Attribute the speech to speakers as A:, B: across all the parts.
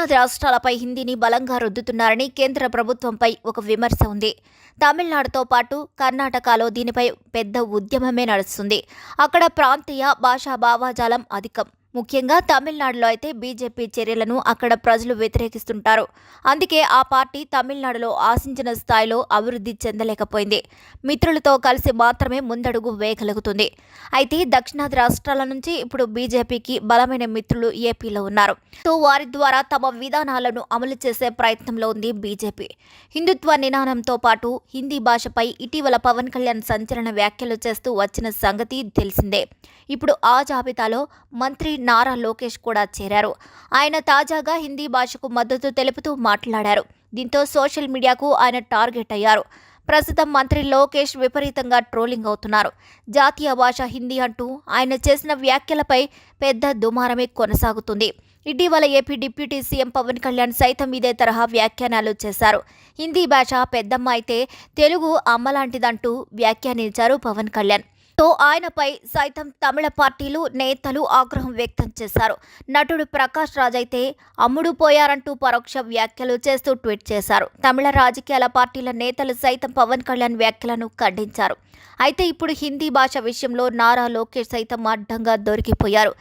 A: తమిళనాడు రాష్ట్రాలపై హిందీని బలంగా రుద్దుతున్నారని కేంద్ర ప్రభుత్వంపై ఒక విమర్శ ఉంది. తమిళనాడుతో పాటు కర్ణాటకలో దీనిపై పెద్ద ఉద్యమమే నడుస్తుంది. అక్కడ ప్రాంతీయ భాషా భావాజాలం అధికం. ముఖ్యంగా తమిళనాడులో అయితే బీజేపీ చర్యలను అక్కడ ప్రజలు వ్యతిరేకిస్తుంటారు. అందుకే ఆ పార్టీ తమిళనాడులో ఆశించిన స్థాయిలో అభివృద్ధి చెందలేకపోయింది. మిత్రులతో కలిసి మాత్రమే ముందడుగు వేయగలుగుతుంది. అయితే దక్షిణాది రాష్ట్రాల నుంచి ఇప్పుడు బీజేపీకి బలమైన మిత్రులు ఏపీలో ఉన్నారు. సో వారి ద్వారా తమ విధానాలను అమలు చేసే ప్రయత్నంలో ఉంది బీజేపీ. హిందుత్వ నినాదంతో పాటు హిందీ భాషపై ఇటీవల పవన్ కళ్యాణ్ సంచలన వ్యాఖ్యలు చేస్తూ వచ్చిన సంగతి తెలిసిందే. ఇప్పుడు ఆ జాబితాలో మంత్రి నారా లోకేష్ కూడా చేరారు. ఆయన తాజాగా హిందీ భాషకు మద్దతు తెలుపుతూ మాట్లాడారు. దీంతో సోషల్ మీడియాకు ఆయన టార్గెట్ అయ్యారు. ప్రస్తుతం మంత్రి లోకేష్ విపరీతంగా ట్రోలింగ్ అవుతున్నారు. జాతీయ భాష హిందీ అంటూ ఆయన చేసిన వ్యాఖ్యలపై పెద్ద దుమారమే కొనసాగుతుంది. ఇటీవల AP deputy CM Pawan Kalyan సైతం ఇదే తరహా వ్యాఖ్యానాలు చేశారు. హిందీ భాష పెద్దమ్మ అయితే తెలుగు అమ్మలాంటిదంటూ వ్యాఖ్యానించారు పవన్ కళ్యాణ్. తో ఆయనపై సైతం తమిళ పార్టీలు నేతలు ఆగ్రహం వ్యక్తం చేశారు. నటుడు ప్రకాష్ రాజ్ అయితే అమ్ముడు పోయారంటూ పరోక్ష వ్యాఖ్యలు చేస్తూ ట్వీట్ చేశారు. తమిళ రాజకీయాల పార్టీల నేతలు సైతం పవన్ కళ్యాణ్ వ్యాఖ్యలను ఖండించారు. అయితే ఇప్పుడు హిందీ భాష విషయంలో నారా లోకేష్ సైతం అడ్డంగా దొరికిపోయారు.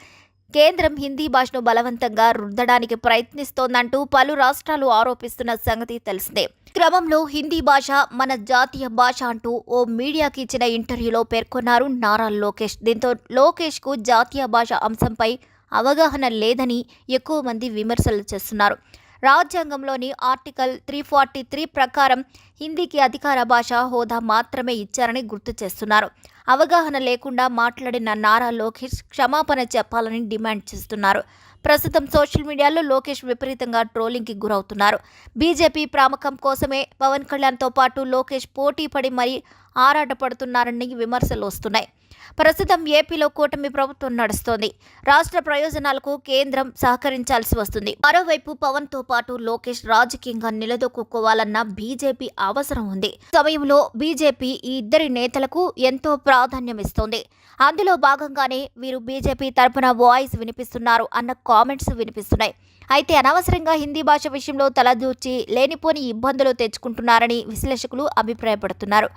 A: కేంద్రం హిందీ భాషను బలవంతంగా రుద్దడానికి ప్రయత్నిస్తోందంటూ పలు రాష్ట్రాలు ఆరోపిస్తున్న సంగతి తెలిసిందే. క్రమంలో హిందీ భాష మన జాతీయ భాష అంటూ ఓ మీడియాకి ఇచ్చిన ఇంటర్వ్యూలో పేర్కొన్నారు నారా లోకేష్. దీంతో లోకేష్కు జాతీయ భాష అంశంపై అవగాహన లేదని ఎక్కువ మంది విమర్శలు చేస్తున్నారు. రాజ్యాంగంలోని ఆర్టికల్ త్రీ ఫార్టీ త్రీ ప్రకారం హిందీకి అధికార భాష హోదా మాత్రమే ఇచ్చారని గుర్తు చేస్తున్నారు. అవగాహన లేకుండా మాట్లాడిన నారా లోకేష్ క్షమాపణ చెప్పాలని డిమాండ్ చేస్తున్నారు. ప్రస్తుతం సోషల్ మీడియాలో లోకేష్ విపరీతంగా ట్రోలింగ్కి గురవుతున్నారు. బీజేపీ ప్రామకం కోసమే పవన్ కళ్యాణ్తో పాటు లోకేష్ పోటీ పడి మరీ ఆరాటపడుతున్నారని విమర్శలు వస్తున్నాయి. ప్రస్తుతం ఏపీలో కూటమి ప్రభుత్వం నడుస్తోంది. రాష్ట్ర ప్రయోజనాలకు కేంద్రం సహకరించాల్సి వస్తుంది. మరోవైపు పవన్తో పాటు లోకేష్ రాజకీయంగా నిలదొక్కుకోవాలన్న బీజేపీ అవసరం ఉంది. సమయంలో బీజేపీ ఈ ఇద్దరి నేతలకు ఎంతో ప్రాధాన్యం ఇస్తోంది. అందులో భాగంగానే వీరు బీజేపీ తరపున వాయిస్ వినిపిస్తున్నారు అన్న కామెంట్స్ వినిపిస్తున్నాయి. అయితే అనవసరంగా హిందీ భాష విషయంలో తలదూర్చి లేనిపోని ఇబ్బందులు తెచ్చుకుంటున్నారని విశ్లేషకులు అభిప్రాయపడుతున్నారు.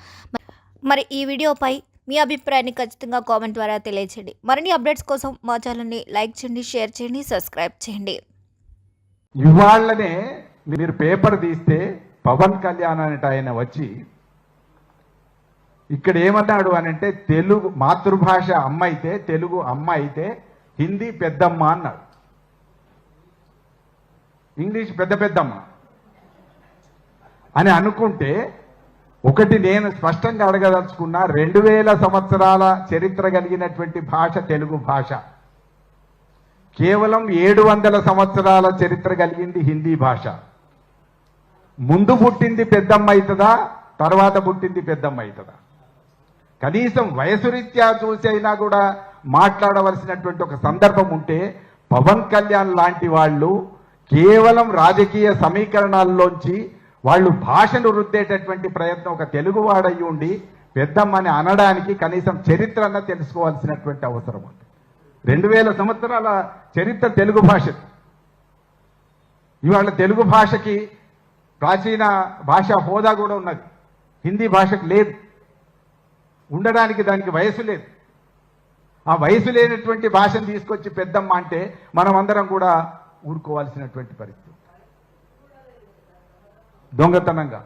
A: మరి ఈ వీడియోపై మీ అభిప్రాయాన్ని ఖచ్చితంగా కామెంట్ ద్వారా తెలియచేయండి. మరిన్ని అప్డేట్స్ కోసం మా ఛానల్ని లైక్ చేయండి షేర్ చేయండి సబ్స్క్రైబ్ చేయండి.
B: ఇవాళ్ళనే మీరు పేపర్ తీస్తే పవన్ కళ్యాణ్ అనేట ఆయన వచ్చి ఇక్కడ ఏమన్నాడు అని అంటే తెలుగు మాతృభాష అమ్మ అయితే తెలుగు అమ్మ అయితే హిందీ పెద్దమ్మ అన్నాడు. ఇంగ్లీష్ పెద్ద పెద్దమ్మ. అని అనుకుంటే ఒకటి నేను స్పష్టంగా అడగదలుచుకున్న రెండు వేల సంవత్సరాల చరిత్ర కలిగినటువంటి భాష తెలుగు భాష. కేవలం ఏడు వందల సంవత్సరాల చరిత్ర కలిగింది హిందీ భాష. ముందు పుట్టింది పెద్దమ్మ అవుతుందా తర్వాత పుట్టింది పెద్దమ్మ అవుతుందా కనీసం వయసు రీత్యా చూసైనా కూడా మాట్లాడవలసినటువంటి ఒక సందర్భం ఉంటే పవన్ కళ్యాణ్ లాంటి వాళ్ళు కేవలం రాజకీయ సమీకరణాల్లోంచి వాళ్ళు భాషను రుద్దేటటువంటి ప్రయత్నం ఒక తెలుగువాడయి ఉండి పెద్దమ్మని అనడానికి కనీసం చరిత్ర అన్న తెలుసుకోవాల్సినటువంటి అవసరం ఉంది. రెండు వేల సంవత్సరాల చరిత్ర తెలుగు భాష ఇవాళ తెలుగు భాషకి ప్రాచీన భాషా హోదా కూడా ఉన్నది. హిందీ భాషకు లేదు. ఉండడానికి దానికి వయసు లేదు. ఆ వయసు లేనటువంటి భాషను తీసుకొచ్చి పెద్దమ్మ అంటే మనమందరం కూడా ఊరుకోవాల్సినటువంటి పరిస్థితి. దొంగతనంగా.